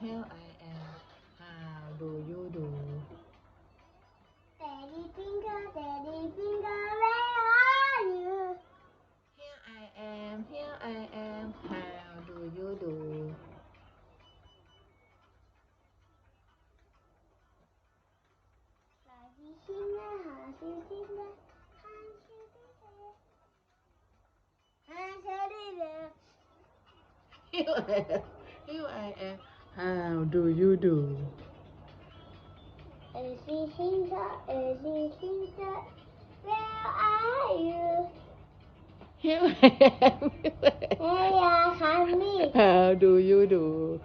here I am. How do you do? Daddy finger, daddy finger, where are you? Here I am, here I am. How do you do? Here I am. Here I am. How do you do? Where are you? Here I am. Here I am. honey. How do you do?